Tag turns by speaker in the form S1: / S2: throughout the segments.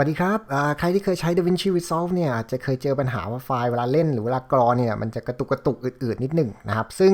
S1: วัสดีครับ ใครที่เคยใช้ DaVinci Resolve เนี่ยจะเคยเจอปัญหาว่าไฟล์เวลาเล่นหรือเวลากรอเนี่ยมันจะกระตุกกระตุกอืดๆนิดหนึ่งนะครับ ซึ่ง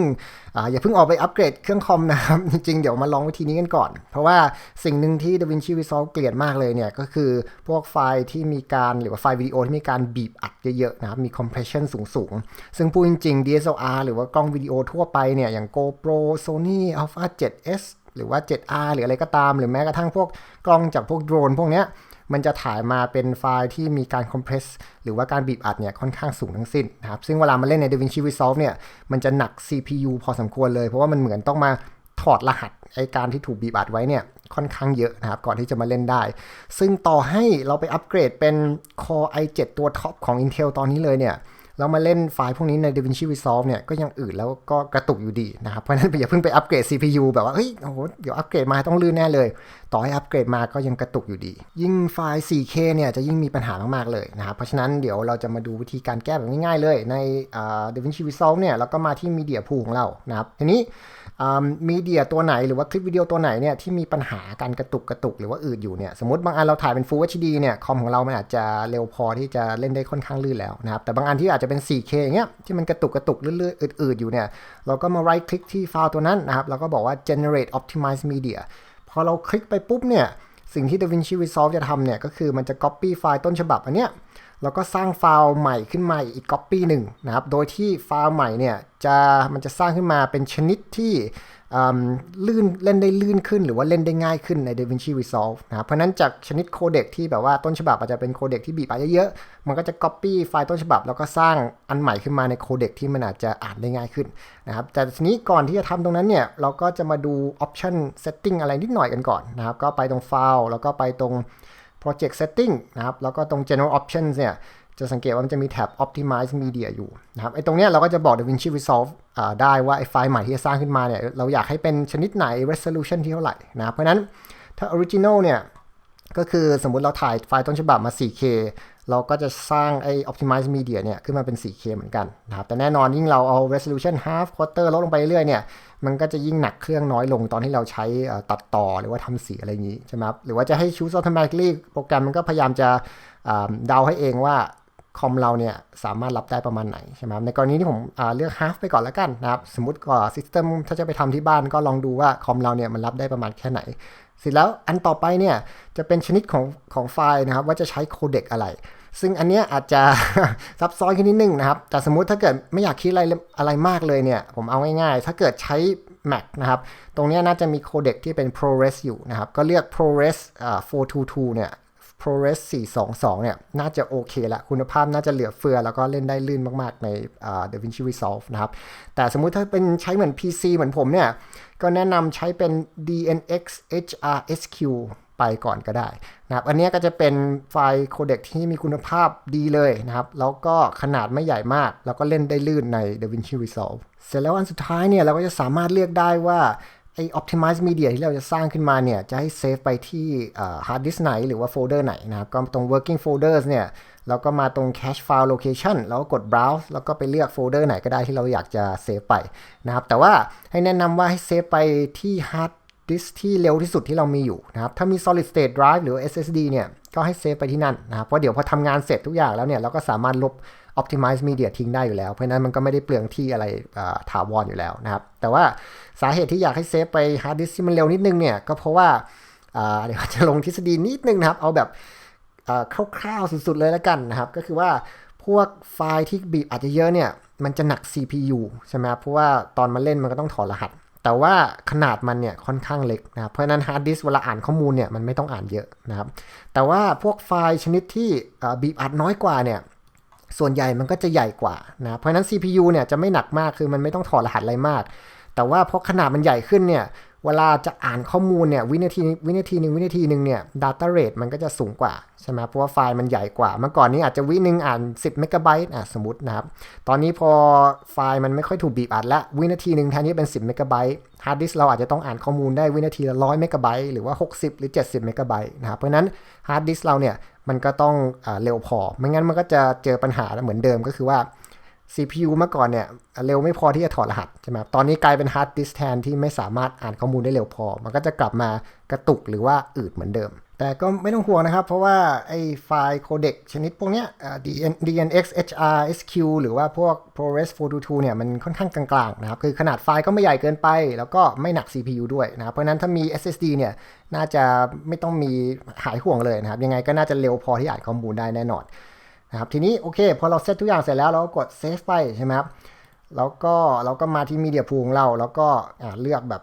S1: ออย่าเพิ่งออกไปอัปเกรดเครื่องคอมนะครับ จริงๆ เดี๋ยวมาลองวิธีนี้กันก่อน เพราะว่าสิ่งหนึ่งที่ DaVinci Resolve เกลียดมากเลยเนี่ยก็คือพวกไฟล์ที่มีการหรือว่าไฟล์วิดีโอที่มีการบีบอัดเยอะๆนะครับมี compression สูงๆ ซึ่งพูดจริงๆ DSLR หรือว่ากล้องวิดีโอทั่วไปเนี่ยอย่าง GoPro Sony Alpha 7s หรือว่า 7R หรืออะไรก็ตาม หรือแม้กระทั่งพวกกล้องจากพวกโดรนพวกเนี้ย มันจะถ่ายมาเป็นไฟล์ที่มีการคอมเพรสหรือว่าการบีบอัดเนี่ยค่อนข้างสูงทั้งสิ้นนะครับ ซึ่งเวลามาเล่นใน DaVinci Resolve เนี่ย มันจะหนัก CPU พอสมควรเลย เพราะว่ามันเหมือนต้องมาถอดรหัสไอการที่ถูกบีบอัดไว้เนี่ยค่อนข้างเยอะนะครับ ก่อนที่จะมาเล่นได้ ซึ่งต่อให้เราไปอัปเกรดเป็น Core i7 ตัวท็อปของ Intel ตอนนี้เลยเนี่ย เรามาเล่นไฟล์พวกนี้ใน DaVinci Resolve เนี่ยก็ยังอืดแล้วก็กระตุกอยู่ดีนะครับ เพราะฉะนั้นอย่าเพิ่งไปอัปเกรด CPU แบบว่าเฮ้ยโอ้โหเดี๋ยวอัปเกรดมาต้องลื่นแน่เลย ต่อให้อัปเกรดมาก็ยังกระตุกอยู่ดี ยิ่งไฟล์ 4K เนี่ยจะยิ่งมีปัญหามากๆเลยนะครับ เพราะฉะนั้นเดี๋ยวเราจะมาดูวิธีการแก้แบบง่ายๆเลยใน DaVinci Resolve เนี่ยแล้วก็มาที่ Media Pool ของเรานะครับทีนี้ มีเดียตัวไหนหรือว่าคลิปวิดีโอตัวไหนเนี่ยที่มีปัญหาการกระตุกกระตุกหรือว่าอืดอยู่เนี่ยสมมติบางอันเราถ่ายเป็น Full HD เนี่ยคอมของเรามันอาจจะเร็วพอที่จะเล่นได้ค่อนข้างลื่นแล้วนะครับแต่บางอันที่อาจจะเป็น 4K อย่างเงี้ยที่มันกระตุกกระตุกเรื่อยๆอืดๆอยู่เนี่ยเราก็มา right click ที่ไฟล์ตัวนั้นนะครับแล้วก็บอกว่า generate optimize media พอเราคลิกไปปุ๊บเนี่ย สิ่งที่ DaVinci Resolve จะทำเนี่ยก็คือมันจะ copy ไฟล์ต้นฉบับอันเนี้ยแล้วก็สร้างไฟล์ใหม่ขึ้นมาอีก copy หนึ่งนะครับ โดยที่ไฟล์ใหม่เนี่ยจะมันจะสร้างขึ้นมาเป็นชนิดที่ ลื่นเล่นได้ลื่นขึ้นหรือว่าเล่นได้ง่ายขึ้นใน DaVinci Resolve นะครับเพราะนั้นจากชนิดโคเด็กที่แบบว่าต้นฉบับอาจจะเป็นโคเด็กที่บีบไปเยอะๆ มันก็จะ Copy ไฟล์ต้นฉบับ แล้วก็สร้างอันใหม่ขึ้นมาในโคเด็กที่มันอาจจะอ่านได้ง่ายขึ้นนะครับแต่ทีนี้ก่อนที่จะทำตรงนั้นเนี่ย เราก็จะมาดู Option Setting อะไรนิดหน่อยกันก่อนนะครับก็ไปตรง File แล้วก็ไปตรง Project Setting นะครับแล้วก็ตรง General Options เนี่ย จะสังเกตว่ามันจะมีแท็บ Optimize Media อยู่นะครับไอ้ตรงเนี้ยเราก็จะบอก DaVinci Resolve ได้ว่าไอ้ไฟล์ใหม่ที่จะสร้างขึ้นมาเนี่ยเราอยากให้เป็นชนิดไหน resolution ที่เท่าไหร่นะครับเพราะนั้นถ้า original เนี่ยก็คือสมมุติเราถ่ายไฟล์ต้นฉบับมา 4K เราก็จะสร้างไอ้ optimize media เนี่ยขึ้นมาเป็น 4K เหมือนกันนะครับ แต่แน่นอนยิ่งเราเอา resolution half quarter ลดลงไปเรื่อยเนี่ย มันก็จะยิ่งหนักเครื่องน้อยลงตอนที่เราใช้ตัดต่อหรือว่าทำสีอะไรอย่างนี้ใช่ไหมครับ หรือว่าจะให้ choose automatically โปรแกรมมันก็พยายามจะเดาให้เองว่า คอมเราเนี่ยสามารถรับได้ประมาณไหนใช่ไหมในกรณีที่ผมเลือก half ไปก่อนแล้วกันนะครับ สมมติก่อนซิสเต็มถ้าจะไปทำที่บ้านก็ลองดูว่าคอมเราเนี่ยมันรับได้ประมาณแค่ไหนเสร็จแล้วอันต่อไปเนี่ยจะเป็นชนิดของของไฟล์นะครับ ว่าจะใช้โคเดกอะไร ซึ่งอันเนี้ยอาจจะซับซ้อนขึ้นนิดนึงนะครับ แต่สมมุติถ้าเกิดไม่อยากคิดอะไรอะไรมากเลยเนี่ย ผมเอาง่ายๆ ถ้าเกิดใช้ Mac นะครับ ตรงนี้น่าจะมีโคเดกที่เป็น ProRes อยู่นะครับ ก็เลือก ProRes 422เนี่ย ProRes 422 เนี่ย น่าจะโอเคละคุณภาพน่าจะเหลือเฟือ แล้วก็เล่นได้ลื่นมากๆใน DaVinci Resolve นะครับ แต่สมมุติถ้าเป็นใช้เหมือน PC เหมือนผมเนี่ย ก็แนะนำใช้เป็น DNX HRSQ ไปก่อนก็ได้นะครับ อันนี้ก็จะเป็นไฟล์โคเด็กที่มีคุณภาพดีเลยนะครับ แล้วก็ขนาดไม่ใหญ่มาก แล้วก็เล่นได้ลื่นใน DaVinci Resolve เสร็จแล้วอันสุดท้ายเนี่ยเราก็จะสามารถเลือกได้ว่า ไอ optimize media ที่เราจะสร้างขึ้นมาเนี่ย จะให้เซฟไปที่ hard disk ไหน หรือว่าโฟลเดอร์ไหนนะครับ ก็ตรง working folders เนี่ยเราก็มาตรง cache file location แล้วก็กด browse แล้วก็ไปเลือกโฟลเดอร์ไหนก็ได้ที่เราอยากจะเซฟไปนะครับ แต่ว่าให้แนะนำว่าให้เซฟไปที่ hard disk ที่เร็วที่สุดที่เรามีอยู่นะครับ ถ้ามี solid state drive หรือ SSD เนี่ย ก็ให้เซฟไปที่นั่นนะครับ เพราะเดี๋ยวพอทำงานเสร็จทุกอย่างแล้วเนี่ย เราก็สามารถลบ optimize media ทิ้งได้อยู่แล้ว เพราะนั้นมันก็ไม่ได้เปลืองที่อะไรถาวรออยู่แล้วนะครับ แต่ว่าสาเหตุที่อยากให้เซฟไป hard disk ที่มันเร็วนิดนึงเนี่ย ก็เพราะว่าเดี๋ยวจะลงทฤษฎีนิดนึงนะครับ เอาแบบคร่าวๆสุดๆเลยแล้วกันนะครับ ก็คือว่าพวกไฟล์ที่บีบอาจจะเยอะเนี่ย มันจะหนัก CPU ใช่ไหมเพราะว่าตอนมาเล่นมันก็ต้องถอดรหัส แต่ว่าขนาดมันเนี่ยค่อนข้างเล็กนะครับเพราะนั้นฮาร์ดดิสเวลาอ่านข้อมูลเนี่ยมันไม่ต้องอ่านเยอะนะครับ แต่ว่าพวกไฟล์ชนิดที่บีบอัดน้อยกว่าเนี่ยส่วนใหญ่มันก็จะใหญ่กว่านะเพราะฉะนั้น CPU เนี่ยจะไม่หนักมากคือมันไม่ต้องถอดรหัสอะไรมาก แต่ว่าพอขนาดมันใหญ่ขึ้นเนี่ย เวลาจะอ่านข้อมูลเนี่ยวินาทีวินาทีหนึ่งวินาทีหนึ่งเนี่ย data rate มันก็จะสูงกว่าใช่ไหมเพราะว่าไฟล์มันใหญ่กว่า เมื่อก่อนนี้อาจจะวินึงอ่าน 10 เมกะไบต์อะสมมตินะครับ ตอนนี้พอไฟล์มันไม่ค่อยถูกบีบอัดละวินาทีหนึ่งแทนที่เป็น 10 เมกะไบต์ฮาร์ดดิสเราอาจจะต้องอ่านข้อมูลได้วินาทีละ100เมกะไบต์หรือว่า 60 หรือ 70 เมกะไบต์นะครับ เพราะนั้นฮาร์ดดิสเราเนี่ยมันก็ต้องเร็วพอ ไม่งั้นมันก็จะเจอปัญหาเหมือนเดิมก็คือว่า CPU เมื่อก่อนเนี่ยเร็วไม่พอที่จะถอดรหัสใช่ไหมตอนนี้กลายเป็นฮาร์ดดิสแทนที่ไม่สามารถอ่านข้อมูลได้เร็วพอ มันก็จะกลับมากระตุกหรือว่าอืดเหมือนเดิม แต่ก็ไม่ต้องห่วงนะครับ เพราะว่าไอ้ไฟล์โคเด็กชนิดพวกเนี้ยอ่า DN DNX HR SQ หรือว่าพวก ProRes 422เนี่ยมันค่อนข้างกลางๆนะครับ คือขนาดไฟล์ก็ไม่ใหญ่เกินไป แล้วก็ไม่หนัก CPU ด้วยนะครับ เพราะนั้นถ้ามี SSD เนี่ยน่าจะไม่ต้องมีหายห่วงเลยนะครับ ยังไงก็น่าจะเร็วพอที่อ่านข้อมูลได้แน่นอน นะครับทีนี้โอเคพอเราเซตทุกอย่างเสร็จแล้วเราก็กด save ไปใช่ไหมครับแล้วก็เราก็มาที่ Media Pool ของเรา แล้วก็เลือกแบบ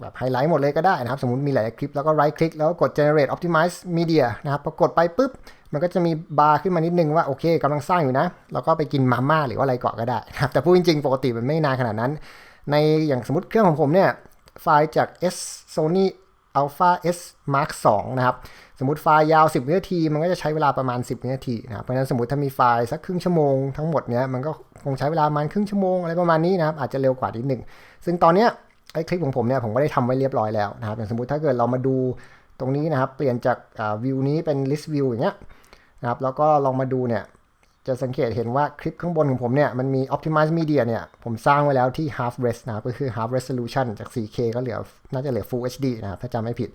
S1: แบบไฮไลท์หมดเลยก็ได้นะครับ สมมติมีหลายคลิปแล้วก็ right click แล้วก็กด generate optimize media นะครับพอกดไปปุ๊บ มันก็จะมีบาร์ขึ้นมานิดนึงว่าโอเคกำลังสร้างอยู่นะ แล้วก็ไปกินมาม่าหรือว่าอะไรก่อก็ได้นะครับแต่พูดจริงๆ ปกติมันไม่นานขนาดนั้น ในอย่างสมมติเครื่องของผมเนี่ย ไฟล์จาก S Sony Alpha S Mark 2 นะครับ สมมติไฟล์ยาว 10 วินาที มันก็จะใช้เวลาประมาณ 10 วินาทีนะครับ เพราะฉะนั้นสมมติถ้ามีไฟล์สักครึ่งชั่วโมงทั้งหมดเนี้ยมันก็คงใช้เวลาประมาณครึ่งชั่วโมงอะไรประมาณนี้นะครับ อาจจะเร็วกว่านิดหนึ่ง ซึ่งตอนเนี้ยไอ้คลิปของผมเนี่ยผมก็ได้ทำไว้เรียบร้อยแล้วนะครับ อย่างสมมติถ้าเกิดเรามาดูตรงนี้นะครับ เปลี่ยนจากวิวนี้เป็น list view อย่างเงี้ยนะครับ แล้วก็ลองมาดูเนี่ย จะสังเกตเห็นว่าคลิปข้างบนของผมเนี่ย มันมี optimize media เนี่ย ผมสร้างไว้แล้วที่ half res นะครับก็คือ half resolution จาก 4K ก็เหลือ น่าจะเหลือ full HD นะครับ ถ้าจำไม่ผิด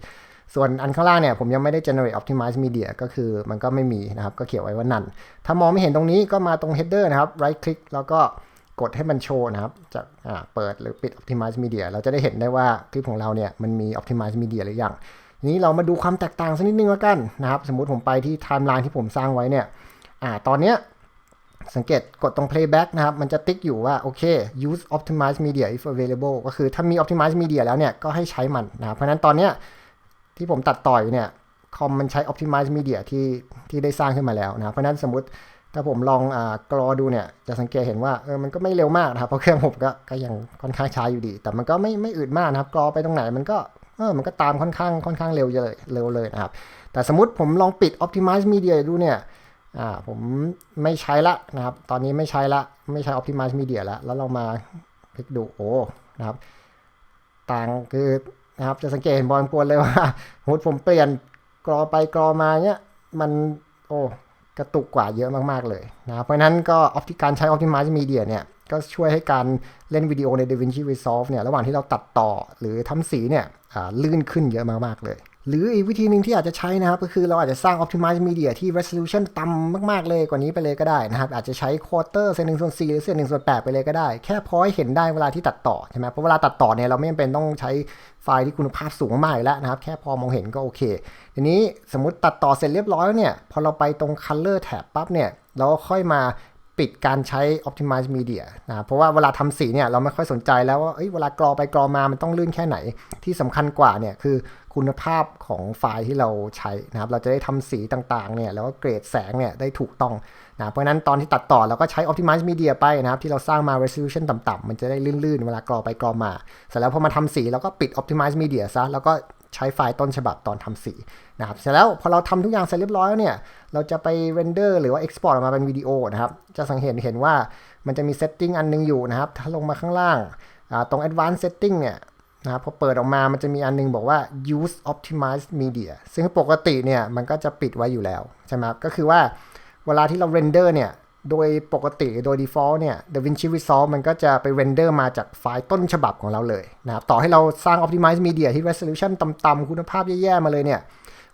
S1: ส่วนอันข้างล่างเนี่ย ผมยังไม่ได้ generate optimize media ก็คือมันก็ไม่มีนะครับ ก็เขียนไว้ว่านั่น ถ้ามองไม่เห็นตรงนี้ก็มาตรง header นะครับ right click แล้วก็กดให้มันโชว์นะครับ จากเปิดหรือปิด optimize media เราจะได้เห็นได้ว่าคลิปของเราเนี่ย มันมี optimize media หรือยังนี้เรามาดูความแตกต่างสักนิดนึงแล้วกันนะครับ สมมุติผมไปที่ timeline ที่ผมสร้างไว้เนี่ย อ่า ตอนเนี้ย สังเกตกดตรง playback นะครับ มันจะติ๊กอยู่ว่า โอเค use optimized media if available ก็คือถ้ามี optimized media แล้วเนี่ย ก็ให้ใช้มันนะครับ เพราะนั้นตอนเนี้ยที่ผมตัดต่อยเนี่ย คอมมันใช้ optimized media ที่ที่ได้สร้างขึ้นมาแล้วนะ เพราะฉะนั้นสมมติถ้าผมลองอ่ากรอดูเนี่ย จะสังเกตเห็นว่าเออมันก็ไม่เร็วมากนะครับ เพราะเครื่องผมก็ก็ยังค่อนข้างช้าอยู่ดี แต่มันก็ไม่ไม่อืดมากนะครับ กรอไปตรงไหนมันก็เออมันก็ตามค่อนข้างค่อนข้างเร็วเลยเร็วเลยนะครับ แต่สมมติผมลองปิด optimize media ดูเนี่ย อ่าผมไม่ใช้ละนะครับ ตอนนี้ไม่ใช้ละไม่ใช้ Optimize Media แล้วแล้วเรามาคลิกดูโอ้นะครับ ต่างคือนะครับจะสังเกตเห็นบอลปวนเลยว่าสมมติผมเปลี่ยนกรอไปกรอมาเนี้ยมันโอ้กระตุกกว่าเยอะมาก ๆ เลยนะเพราะนั้นก็ออปติการใช้ Optimize Media เนี่ยก็ช่วยให้การเล่นวิดีโอใน DaVinci Resolve เนี่ยระหว่างที่เราตัดต่อหรือทำสีเนี่ยลื่นขึ้นเยอะมาก ๆ เลย หรืออีกวิธีหนึ่งที่อาจจะใช้นะครับ ก็คือเราอาจจะสร้าง optimize media ที่ resolution ต่ำมาก ๆ เลยกว่านี้ไปเลยก็ได้นะครับ อาจจะใช้ quarter เศษหนึ่งส่วนสี่หรือเศษหนึ่งส่วนแปดไปเลยก็ได้ แค่พอให้เห็นได้เวลาที่ตัดต่อใช่ไหมเพราะเวลาตัดต่อเนี่ยเราไม่จำเป็นต้องใช้ไฟล์ที่คุณภาพสูงมากแล้วนะครับ แค่พอมองเห็นก็โอเค ทีนี้สมมติตัดต่อเสร็จเรียบร้อยเนี่ยพอเราไปตรง color tab ปั๊บเนี่ยเราก็ค่อยมา ปิดการใช้ optimize media นะเพราะว่าเวลาทำสีเนี่ยเราไม่ค่อยสนใจแล้วว่าเอ้ยเวลากรอไปกรอมามันต้องลื่นแค่ไหน ที่สำคัญกว่าเนี่ยคือคุณภาพของไฟล์ที่เราใช้นะครับ เราจะได้ทำสีต่างๆเนี่ยแล้วก็เกรดแสงเนี่ยได้ถูกต้องนะเพราะฉะนั้นตอนที่ตัดต่อเราก็ใช้ optimize media ไปนะครับ ที่เราสร้างมา resolution ต่ำๆมันจะได้ลื่นๆ เวลากรอไปกรอมา เสร็จแล้วพอมาทำสีเราก็ปิด optimize media ซะแล้วก็ ใช้ไฟล์ต้นฉบับตอนทำสีนะครับเสร็จแล้วพอเราทำทุกอย่างเสร็จเรียบร้อยแล้วเนี่ย เราจะไปเรนเดอร์หรือว่า export ออกมาเป็นวิดีโอนะครับ จะสังเกตเห็นว่ามันจะมี setting อันนึงอยู่นะครับ ถ้าลงมาข้างล่างตรง advanced setting เนี่ยนะครับพอเปิดออกมามันจะมีอันนึงบอกว่า use optimized media ซึ่งปกติเนี่ยมันก็จะปิดไว้อยู่แล้วใช่ไหมครับก็คือว่าเวลาที่เราเรนเดอร์เนี่ย โดยปกติโดย default เนี่ย DaVinci Resolve มันก็จะไปเรนเดอร์มาจากไฟล์ต้นฉบับของเราเลยนะครับ ต่อให้เราสร้าง optimize media ที่ resolution ต่ำๆคุณภาพแย่ๆมาเลยเนี่ย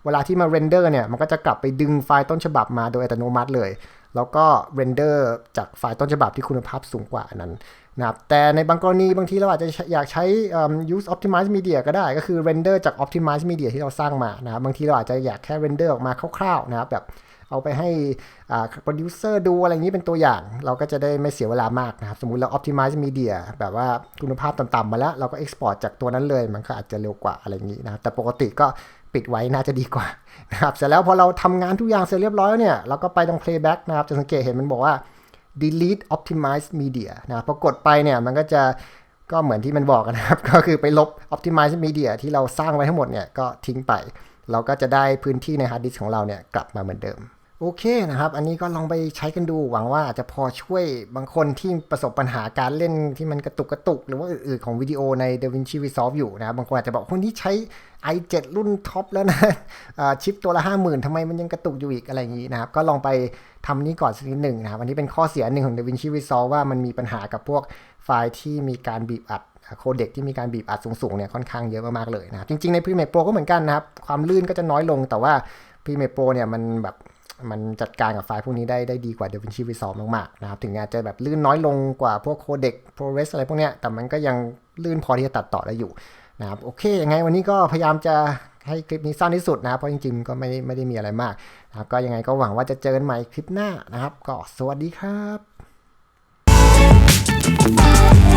S1: เวลาที่มาเรนเดอร์เนี่ย มันก็จะกลับไปดึงไฟล์ต้นฉบับมาโดยอัตโนมัติเลย แล้วก็เรนเดอร์จากไฟล์ต้นฉบับที่คุณภาพสูงกว่านั้นนะครับ แต่ในบางกรณีบางทีเราอาจจะอยากใช้ use optimize media ก็ได้ ก็คือเรนเดอร์จาก optimize media ที่เราสร้างมานะครับ บางทีเราอาจจะอยากแค่เรนเดอร์ออกมาคร่าวๆนะครับแบบ เอาไปให้โปรดิวเซอร์ดูอะไรอย่างนี้เป็นตัวอย่าง เราก็จะได้ไม่เสียเวลามากนะครับ สมมุติเรา optimize media แบบว่าคุณภาพต่ำๆมาแล้ว เราก็ export จากตัวนั้นเลย มันก็อาจจะเร็วกว่าอะไรอย่างนี้นะแต่ปกติก็ปิดไว้น่าจะดีกว่านะครับเสร็จแล้วพอเราทำงานทุกอย่างเสร็จเรียบร้อยเนี่ยเราก็ไปตรง playback นะครับ จะสังเกตเห็นมันบอกว่า delete optimize media นะพอกดไปเนี่ยมันก็จะก็เหมือนที่มันบอกนะครับ ก็คือไปลบ optimize media ที่เราสร้างไว้ทั้งหมดเนี่ยก็ทิ้งไป เราก็จะได้พื้นที่ในฮาร์ดดิสของเราเนี่ยกลับมาเหมือนเดิม โอเคนะครับ อันนี้ก็ลองไปใช้กันดูหวังว่าอาจจะพอช่วยบางคนที่ประสบปัญหาการเล่นที่มันกระตุกกระตุก หรือว่าอื่นๆของวิดีโอใน DaVinci Resolve อยู่นะครับบางคนอาจจะบอกคนที่ใช้ i7 รุ่นท็อปแล้วนะชิปตัวละ 50,000ทำไมมันยังกระตุกอยู่อีกอะไรอย่างนี้นะครับ ก็ลองไปทำนี้ก่อนสักนิดหนึ่งนะครับอันนี้เป็นข้อเสียหนึ่งของ DaVinci Resolve ว่ามันมีปัญหากับพวกไฟล์ที่มีการบีบอัดโคเด็กที่มีการบีบอัดสูงๆเนี่ยค่อนข้างเยอะมากๆเลยนะครับจริงๆใน Premiere Pro ก็เหมือนกันนะครับความลื่นก็จะน้อยลงแต่ว่า Premiere Pro เนี่ยมันแบบ มันจัดการกับไฟล์พวกนี้ได้ได้ดีกว่า DaVinci Resolve มากๆนะครับ ถึงอาจจะแบบลื่นน้อยลงกว่าพวกโคเด็ก ProRes อะไรพวกเนี้ย แต่มันก็ยังลื่นพอที่จะตัดต่อได้อยู่นะครับ โอเคยังไงวันนี้ก็พยายามจะให้คลิปนี้สั้นที่สุดนะครับ เพราะจริงๆ ก็ไม่ได้ไม่ได้มีอะไรมากนะครับ ก็ยังไงก็หวังว่าจะเจอกันใหม่คลิปหน้านะครับ ก็สวัสดีครับ